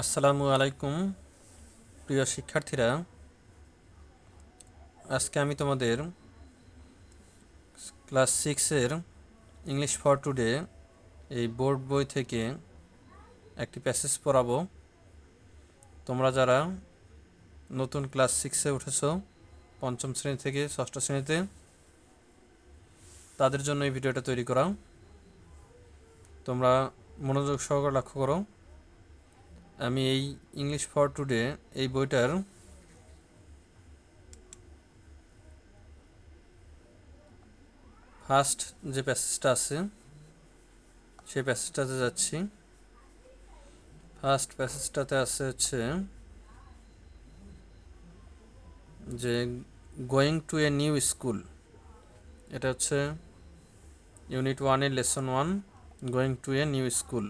আসসালামু আলাইকুম, প্রিয় শিক্ষার্থীরা। আজকে আমি তোমাদের ক্লাস সিক্সের ইংলিশ ফর টুডে এই বোর্ড বই থেকে একটি প্যাসেজ পড়াবো। তোমরা যারা নতুন ক্লাস সিক্সে উঠেছো, পঞ্চম শ্রেণি থেকে ষষ্ঠ শ্রেণীতে, তাদের জন্য এই ভিডিওটা তৈরি করা। তোমরা মনোযোগ সহকারে লক্ষ্য করো। আমি এই ইংলিশ ফর টুডে এই বইটার ফার্স্ট যে প্যাসেজটা আছে, সেই প্যাসেজটাতে যাচ্ছি। ফার্স্ট প্যাসেজটাতে আছে হচ্ছে যে going to a new school এটা হচ্ছে ইউনিট ওয়ানের lesson one going to a new school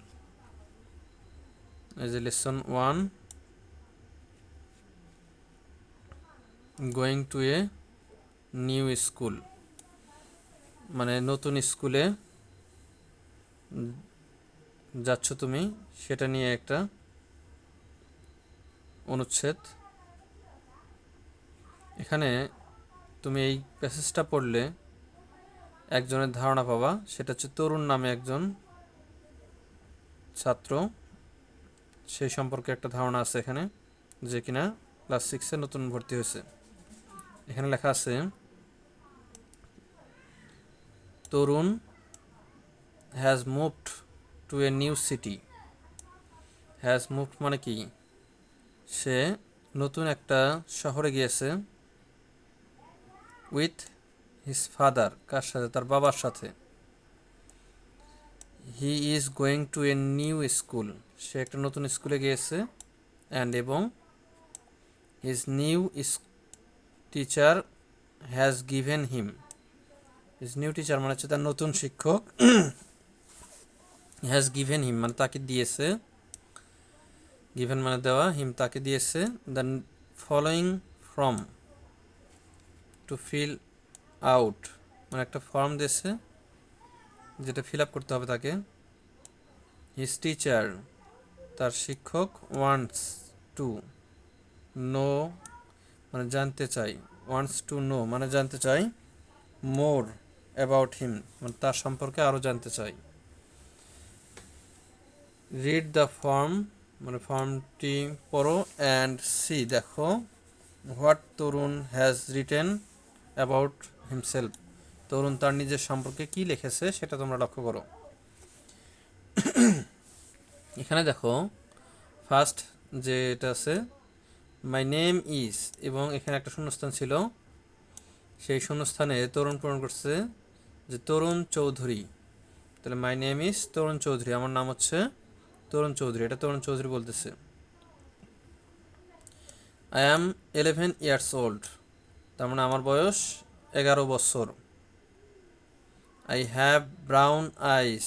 এই যে lesson one going to a new school মানে নতুন স্কুলে যাচ্ছ তুমি, সেটা নিয়ে একটা অনুচ্ছেদ। এখানে তুমি এই প্যাসেজটা পড়লে একজনের ধারণা পাবা, সেটা হচ্ছে তরুণ নামে একজন ছাত্র। সেই সম্পর্কে একটা ধারণা আছে এখানে, যে কিনা ক্লাস সিক্সে নতুন ভর্তি হয়েছে। এখানে লেখা আছে, Tarun has moved to a new city has moved মানে কি? সে নতুন একটা শহরে গিয়েছে উইথ হিজ ফাদার কার সাথে? তার বাবার সাথে. He is going to a new school সে একটা নতুন স্কুলে গিয়েছে। অ্যান্ড এবং his new teacher has given him his new teacher মানে হচ্ছে তার নতুন শিক্ষক। হ্যাজ গিভেন হিম মানে তাকে দিয়েছে। গিভেন মানে দেওয়া হিম তাকে দিয়েছে। Then following form to fill out মানে একটা ফর্ম দিয়েছে। যেটা ফিল আপ করতে হবে তাকে। হিজ টিচার তার শিক্ষক ওয়ান্টস টু নো মানে জানতে চাই। ওয়ান্টস টু নো মানে জানতে চাই মোর অ্যাবাউট হিম মানে তার সম্পর্কে আরও জানতে চাই। রিড দ্য ফর্ম মানে ফর্মটি পড়ো অ্যান্ড সি, দেখো what Tarun has written about himself. Tarun তার নিজের সম্পর্কে কি লিখেছে সেটা তোমরা লক্ষ্য করো। এখানে দেখো ফার্স্ট যে এটা আছে মাই নেম ইজ এবং এখানে একটা শূন্যস্থান ছিল। সেই শূন্যস্থানে তরুণ পূরণ করছে যে তরুণ চৌধুরী। তাহলে my name is Tarun Chowdhury, আমার নাম হচ্ছে তরুণ চৌধুরী। এটা তরুণ চৌধুরী বলতেছে। I am eleven years old তার মানে আমার বয়স এগারো বছর। আই হ্যাভ ব্রাউন আইস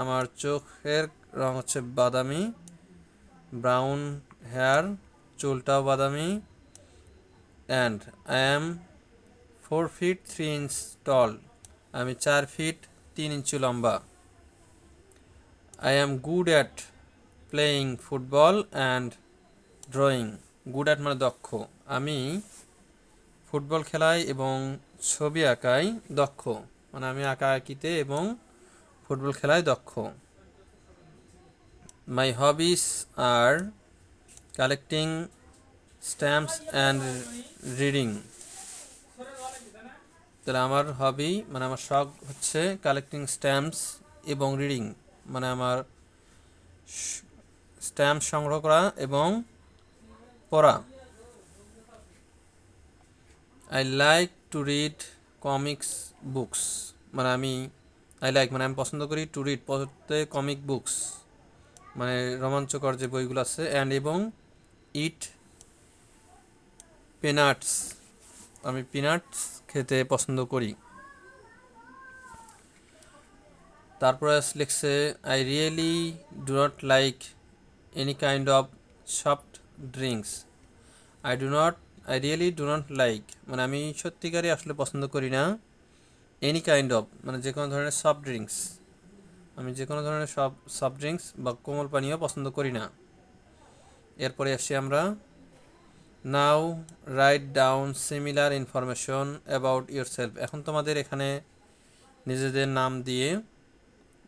আমার চোখের রং হচ্ছে বাদামি ব্রাউন হেয়ার চুলটাও বাদামি and I am four feet three inch tall আমি চার ফিট তিন ইঞ্চি লম্বা। I am good at playing football and drawing good at মানে দক্ষ। আমি ফুটবল খেলায় এবং ছবি আঁকায় দক্ষ। মানে আমি আঁকা আঁকিতে এবং ফুটবল খেলায় দক্ষ। My hobbies are collecting stamps and reading তাহলে আমার হবি মানে আমার শখ হচ্ছে কালেক্টিং স্ট্যাম্পস এবং রিডিং মানে আমার স্ট্যাম্প সংগ্রহ করা এবং পড়া। I like to read comics books মানে আমি আই লাইক মানে আমি পছন্দ করি টু রিড পড়তে কমিক বুকস মানে রোমাঞ্চকর যে বইগুলো আছে অ্যান্ড এবং ইট পিনাটস আমি পিনাটস খেতে পছন্দ করি। তারপরে লিখছে I really do not like any kind of soft drinks I do not I really do not like মানে আমি সত্যিকারই আসলে পছন্দ করি না এনি কাইন্ড অফ মানে যে কোনো ধরনের সফট ড্রিঙ্কস আমি যে কোনো ধরনের সব সফট ড্রিঙ্কস বা কোমল পানীয় পছন্দ করি না। এরপরে আসি আমরা now write down similar information about yourself এখন তোমাদের এখানে নিজেদের নাম দিয়ে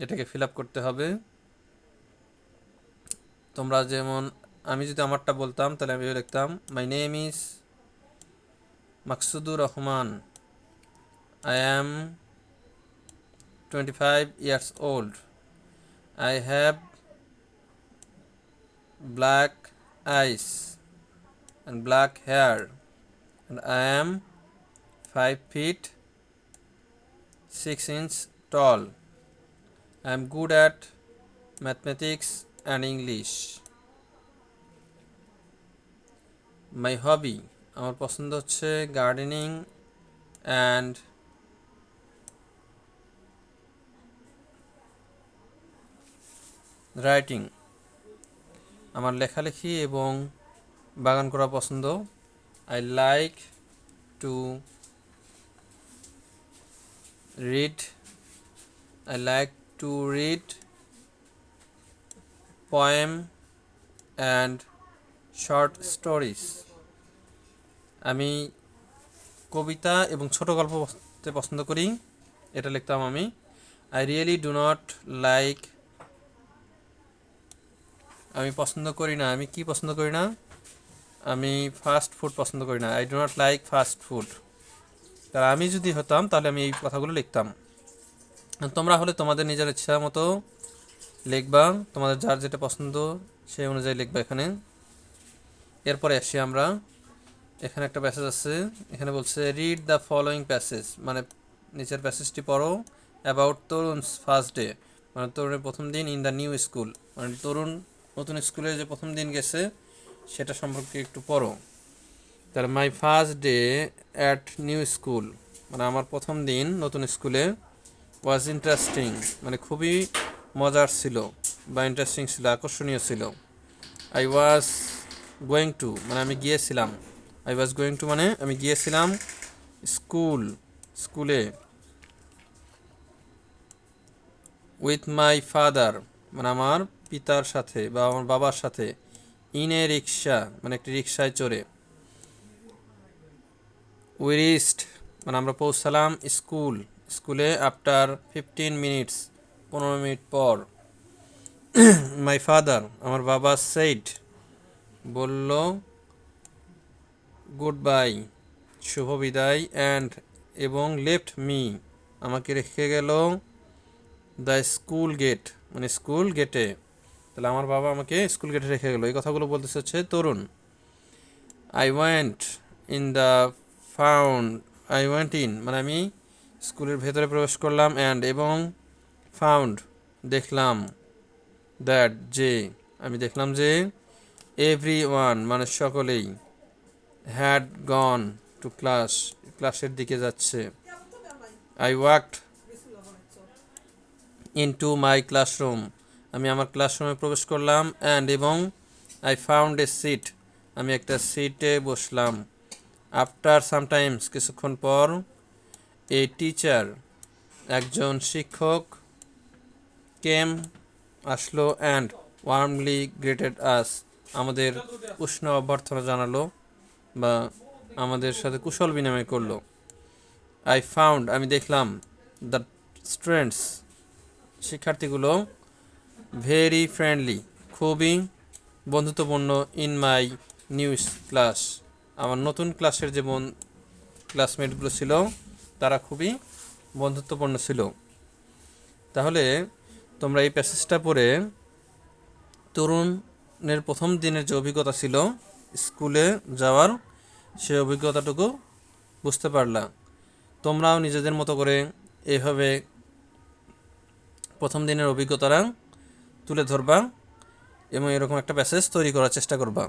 এটাকে ফিল আপ করতে হবে। তোমরা যেমন, আমি যদি আমারটা বলতাম তাহলে আমি লিখতাম my name is Maksudur Rahman I am twenty five years old I have black eyes and black hair and I am 5 feet 6 inch tall. I am good at mathematics and English. My hobby আমার পছন্দ হচ্ছে gardening and writing. আমার লেখালেখি এবং বাগান করা পছন্দ। I like to read I like to read poem and short stories আমি কবিতা এবং ছোট গল্প পছন্দ করি। এটা লিখতাম আমি। I really do not like আমি পছন্দ করি না। আমি কি পছন্দ করি না? আমি ফাস্ট ফুড পছন্দ করি না। I do not like fast food তাহলে আমি যদি হতাম, তাহলে আমি এই কথাগুলো লিখতাম। তোমরা হলে তোমাদের নিজের ইচ্ছা মতো লিখবা। তোমাদের যার যেটা পছন্দ সেই অনুযায়ী লিখবা এখানে। এরপরে আসি আমরা। এখানে একটা প্যাসেজ আছে। এখানে বলছে রিড দ্য ফলোয়িং প্যাসেজ মানে নিচের প্যাসেজটি পড়ো। অ্যাবাউট তরুণস ফার্স্ট ডে মানে তরুণের প্রথম দিন ইন দ্য নিউ স্কুল মানে তরুণ নতুন স্কুলে যে প্রথম দিন গেছে, সেটা সম্পর্কে একটু পড়ো। তাহলে my first day at new school মানে আমার প্রথম দিন নতুন স্কুলে ওয়াজ ইন্টারেস্টিং মানে খুবই মজার ছিল বা ইন্টারেস্টিং ছিল, আকর্ষণীয় ছিল। আই ওয়াজ গোয়িং টু মানে আমি গিয়েছিলাম। আই ওয়াজ গোয়িং টু মানে আমি গিয়েছিলাম স্কুল, স্কুলে। উইথ মাই ফাদার মানে আমার পিতার সাথে বা আমার বাবার সাথে ইন রিক্সা মানে একটি রিক্সায় চড়ে। উইরিস্ট মানে আমরা পৌঁছালাম স্কুল। স্কুলে আফটার ফিফটিন মিনিটস পনেরো মিনিট পর মাই ফাদার আমার বাবা সেইড বলল গুড বাই শুভ বিদায় অ্যান্ড এবং লেফট মি আমাকে রেখে গেল দ্য স্কুল গেট মানে স্কুল গেটে, তাহলে আমার বাবা আমাকে স্কুল গেটে রেখে গেলো। এই কথাগুলো বলতেছে হচ্ছে, Tarun I went in the found I went in মানে আমি স্কুলের ভেতরে প্রবেশ করলাম অ্যান্ড এবং ফাউন্ড দেখলাম দ্যাট যে, আমি দেখলাম যে এভরি ওয়ান মানে সকলেই হ্যাড গন টু ক্লাস ক্লাসের দিকে যাচ্ছে। I walked into my classroom আমি আমার ক্লাসরুমে প্রবেশ করলাম অ্যান্ড এবং আই ফাউন্ড এ সিট আমি একটা সিটে বসলাম। আফটার সামটাইমস কিছুক্ষণ পর এ টিচার একজন শিক্ষক কেম আসলো অ্যান্ড ওয়ার্মলি গ্রেটেড আস আমাদের উষ্ণ অভ্যর্থনা জানালো বা আমাদের সাথে কুশল বিনিময় করল। আই ফাউন্ড আমি দেখলাম দ্য স্টুডেন্টস শিক্ষার্থীগুলো ভেরি ফ্রেন্ডলি খুবই বন্ধুত্বপূর্ণ ইন মাই নিউজ ক্লাস আমার নতুন ক্লাসের যে বন ক্লাসমেটগুলো ছিল, তারা খুবই বন্ধুত্বপূর্ণ ছিল। তাহলে তোমরা এই প্যাসেজটা পড়ে তরুণের প্রথম দিনের যে অভিজ্ঞতা ছিল স্কুলে যাওয়ার সেই অভিজ্ঞতাটুকু বুঝতে পারলা। তোমরাও নিজেদের মতো করে এভাবে প্রথম দিনের অভিজ্ঞতাটা তুলে ধরবা এবং এরকম একটা প্যাসেজ তৈরি করার চেষ্টা করবা।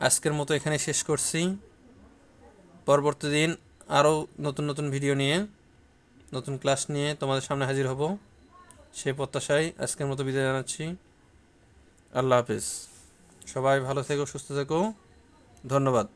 আজকের মতো এখানে শেষ করছি। পরবর্তী দিন আরও নতুন নতুন ভিডিও নিয়ে, নতুন ক্লাস নিয়ে তোমাদের সামনে হাজির হব। সেই প্রত্যাশায় আজকের মতো বিদায় জানাচ্ছি। আল্লাহ হাফিজ। সবাই ভালো থেকো, সুস্থ থেকো। ধন্যবাদ।